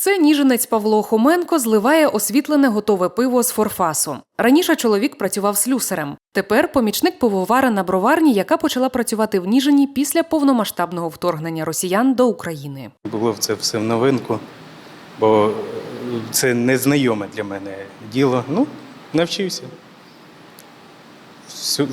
Це ніженець Павло Хоменко зливає освітлене готове пиво з форфасу. Раніше чоловік працював слюсарем. Тепер помічник пивовара на броварні, яка почала працювати в Ніжині після повномасштабного вторгнення росіян до України. Було це все в новинку, бо це незнайоме для мене діло. Ну, навчився.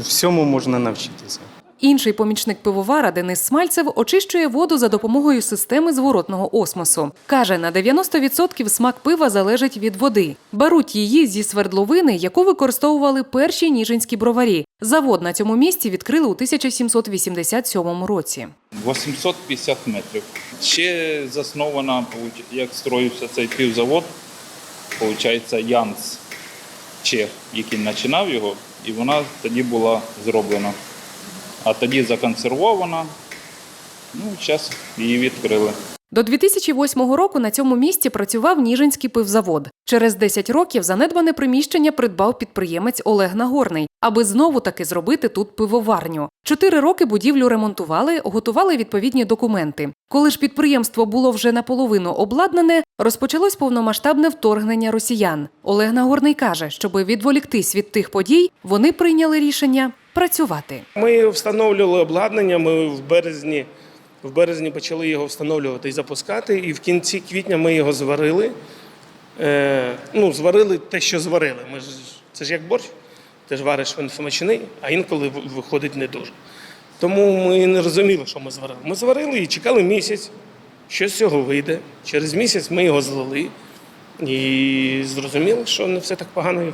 Всьому можна навчитися. Інший помічник пивовара Денис Смальцев очищує воду за допомогою системи зворотного осмосу. Каже, на 90% смак пива залежить від води. Беруть її зі свердловини, яку використовували перші ніжинські броварі. Завод на цьому місці відкрили у 1787 році. 850 метрів. Ще заснована, як строївся цей півзавод, виходить, Янц Чех, який починав його, і вона тоді була зроблена. А тоді законсервована. Ну, зараз її відкрили. До 2008 року на цьому місці працював Ніжинський пивзавод. Через 10 років занедбане приміщення придбав підприємець Олег Нагорний, аби знову таки зробити тут пивоварню. Чотири роки будівлю ремонтували, готували відповідні документи. Коли ж підприємство було вже наполовину обладнане, розпочалось повномасштабне вторгнення росіян. Олег Нагорний каже, щоби відволіктись від тих подій, вони прийняли рішення працювати. Ми встановлювали обладнання. Ми в березні, в березні почали його встановлювати і запускати. І в кінці квітня ми його зварили. Е, ну, зварили те, що зварили. Ми ж, це ж як борщ. Ти ж вариш він смачний, а інколи виходить не дуже. Тому ми не розуміли, що ми зварили. Ми зварили і чекали місяць, що з цього вийде. Через місяць ми його злили і зрозуміли, що не все так погано,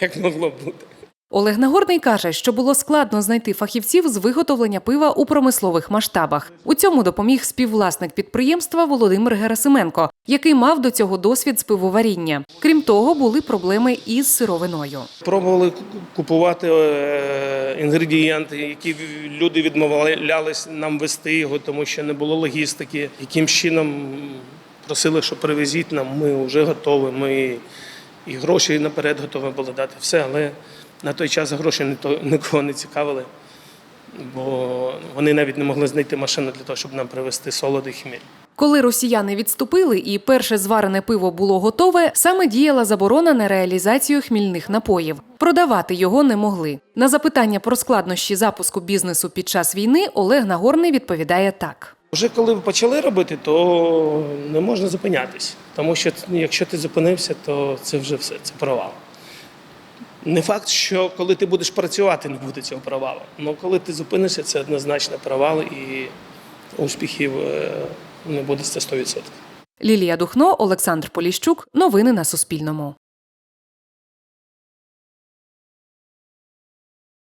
як, могло бути. Олег Нагорний каже, що було складно знайти фахівців з виготовлення пива у промислових масштабах. У цьому допоміг співвласник підприємства Володимир Герасименко, який мав до цього досвід з пивоваріння. Крім того, були проблеми із сировиною. Пробували купувати е, інгредієнти, які люди відмовлялись нам вести його, тому що не було логістики. Яким чином просили, що привезіть нам, ми вже готові. Ми і гроші наперед готові були дати. Все, але на той час гроші нікого не цікавили, бо вони навіть не могли знайти машину для того, щоб нам привезти солоди хміль. Коли росіяни відступили і перше зварене пиво було готове, саме діяла заборона на реалізацію хмільних напоїв. Продавати його не могли. На запитання про складнощі запуску бізнесу під час війни Олег Нагорний відповідає так. Вже коли почали робити, то не можна зупинятись. Тому що якщо ти зупинився, то це вже все, це провал. Не факт, що коли ти будеш працювати, не буде цього провалу. Але коли ти зупинишся, це однозначно провал і успіхів е, не буде це 100%. Лілія Духно, Олександр Поліщук. Новини на Суспільному.